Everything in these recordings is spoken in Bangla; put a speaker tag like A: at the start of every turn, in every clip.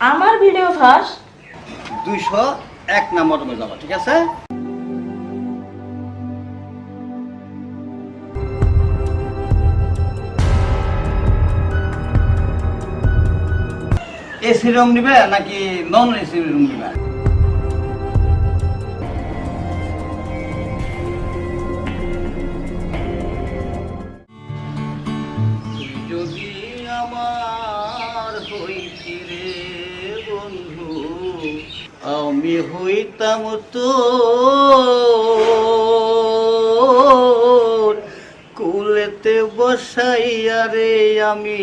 A: আমার ভিডিও ভাস
B: দুইশো এক নম্বর রুমে যাবা, ঠিক আছে? এসি রুম নিবে নাকি নন এসি রুম নিবে? হইতাম তো। কুলেতে বসাইয়া রে আমি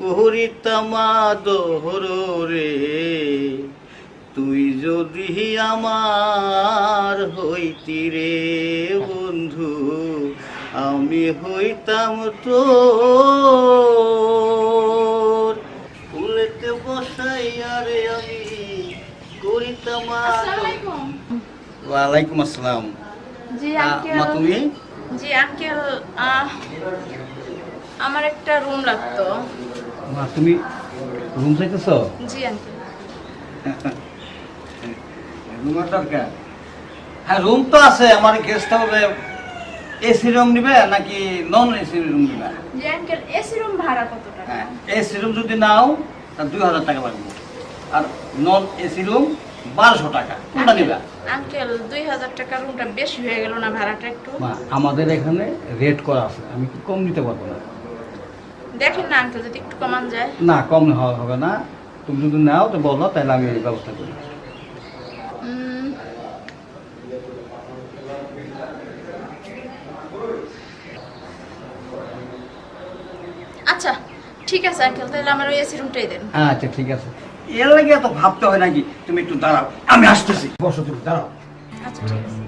B: করিতাম দোহর রে। তুই যদি আমার হইতি রে বন্ধু, আমি হইতাম তো ফুলেতে বসাইয়া রে আমি করিতাম ওয়ালাইকুম আসসালাম।
A: জি আঙ্কেল।
B: তুমি?
A: জি আঙ্কেল আমার একটা রুম লাগতো।
B: মা তুমি রুম চাইতেছ?
A: জি আঙ্কেল।
B: রুমের দরকার? হ্যাঁ রুম তো আছে আমার গেস্ট হাউসে এসি রুম নিবে নাকি নন এসি রুম নিবে?
A: জি আঙ্কেল এসি রুম ভাড়া কত টাকা?
B: হ্যাঁ এসি রুম যদি নাও তাহলে দুই হাজার টাকা লাগবে। আর নন এসি রুম বারোশো টাকা। কোনটা নিবে?
A: আঙ্কেল দুই হাজার টাকা রুমটা বেশি হয়ে গেল না ভাড়াটা একটু?
B: আমাদের এখানে রেট করা আছে। আমি কি কম নিতে পারব না?
A: দেখেন না আঙ্কেল যদি একটু কমান যায়।
B: না কম হওয়া হবে না। তুমি যদি নাও তো বলো তাহলে আমি ব্যবস্থা করি
A: উম, আচ্ছা ঠিক আছে আঙ্কেল তাহলে আমার ওই এসি রুমটাই দেন।
B: আচ্ছা ঠিক আছে। এর লাগে এত ভাবতে হয় নাকি? তুমি একটু দাঁড়াও আমি আসতেছি। বসো তুমি দাঁড়াও।
A: আচ্ছা ঠিক আছে।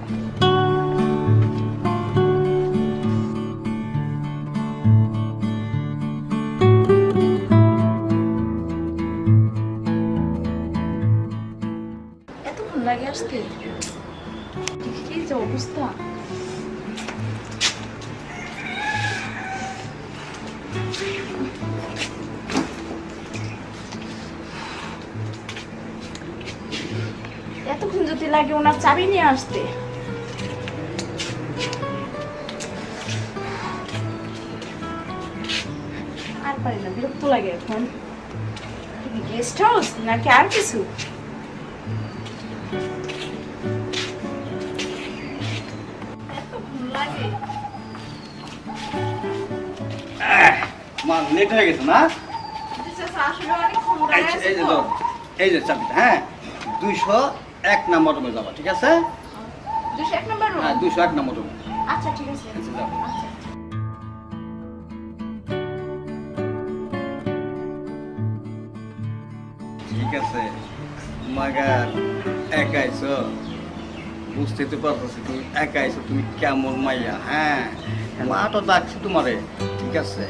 A: এতক্ষণ লাগে আসতে? কি যে অবস্থা। যদি লাগে ওনার চাবি নিয়ে আসতে। আর পারি না বিরক্ত লাগে এখন। গেস্ট হাউস নাকি আর কিছু?
B: মা লেট হয়ে গেছে না? এই যে- এই চাবিটা হ্যাঁ? দুইশো এক নম্বর রুমে যাবা ঠিক আছে?
A: এক?
B: হ্যাঁ দুইশো এক নম্বর রুমে।
A: আচ্ছা ঠিক আছে।
B: আচ্ছা।
A: আচ্ছা
B: ঠিক আছে। মাগার একাইছো বুঝতে তো পারতেছি তুমি একাইছো তুমি কেমন মাইয়া হ্যাঁ? মা তো ডাকছি তোমারে ঠিক আছে?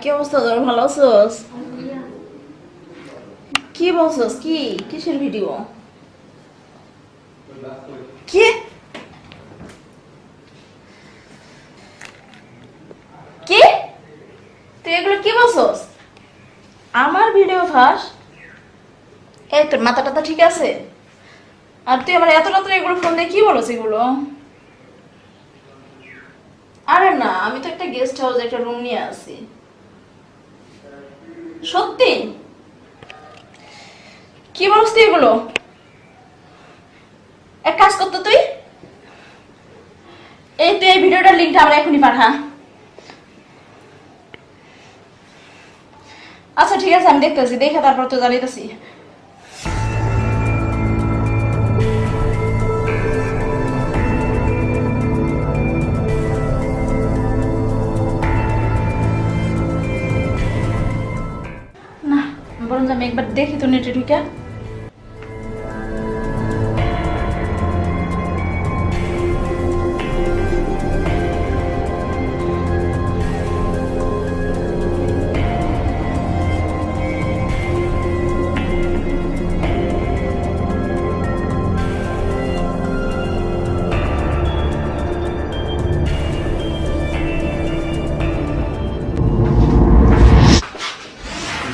A: কি অবস্থা তোর? ভালো আছোস? কি বলছস? কি? কিসের ভিডিও কি? কি? তুই এগুলো কি বলছস? আমার ভিডিও ফাঁস? এই তোর মাথা টাথা ঠিক আছে। আর তুই আমার এত রাত্রে এগুলো ফোন দিয়ে কি বলছ এগুলো? আরে না, আমি তো একটা গেস্ট হাউস একটা রুম নিয়ে আছি। সত্যি? কি বলছ তুই এগুলো? এক কাজ করতো তুই। এই তুই এই ভিডিওটার লিঙ্কটা আমরা এখনই পাঠা। আচ্ছা ঠিক আছে, আমি দেখতেছি, দেখে তারপর তো জানাইতেছি। না বরং আমি একবার দেখি তো নেটে ঢুকে।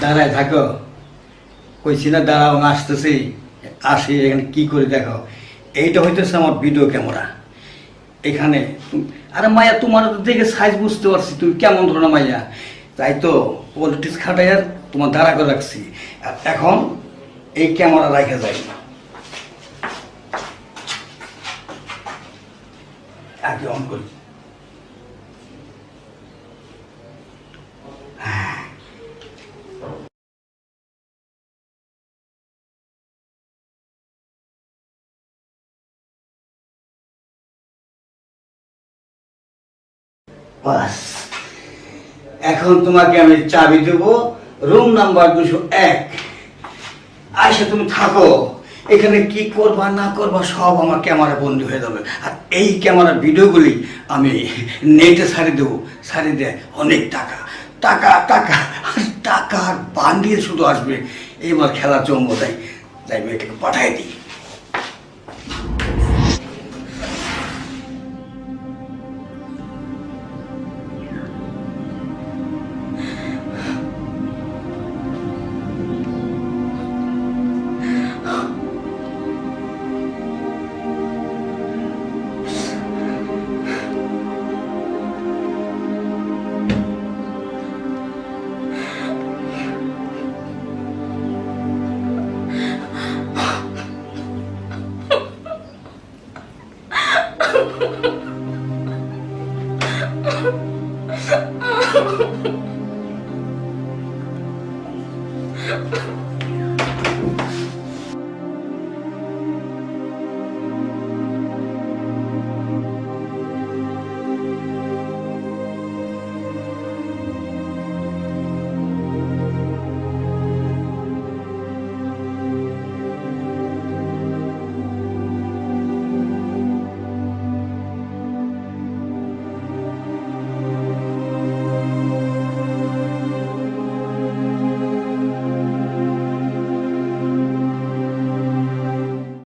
B: দাঁড়ায় থাকো। কইছি না, দাঁড়াও, আমি আসতেছি। আসি, এখানে কি করে দেখো। এইটা হইতেছে আমার ভিডিও ক্যামেরা এখানে আরে মায়া, তোমার দেখে সাইজ বুঝতে পারছি, তুমি কেমন ধরো না মাইয়া তাই তো পলিটিক্স খাটাই আর তোমার দাঁড়া করে রাখছি। আর এখন এই ক্যামেরা রাখা যায় না আগে অন করি। বাস। এখন তোমাকে আমি চাবি দেব রুম নাম্বার দুশো এক। আইসা তুমি থাকো। এখানে কি করবা, না করবা, সব আমার ক্যামেরা বন্ধ হয়ে যাবে। আর এই ক্যামেরার ভিডিওগুলি আমি নেটে ছাড়ি দেবো। ছাড়ি দেয় অনেক টাকা। টাকা টাকা, আর টাকার বান্ডিল শুধু আসবে। এইবার খেলা চম্ব দেয় তাই মেয়েটাকে পাঠাই দিই। Oh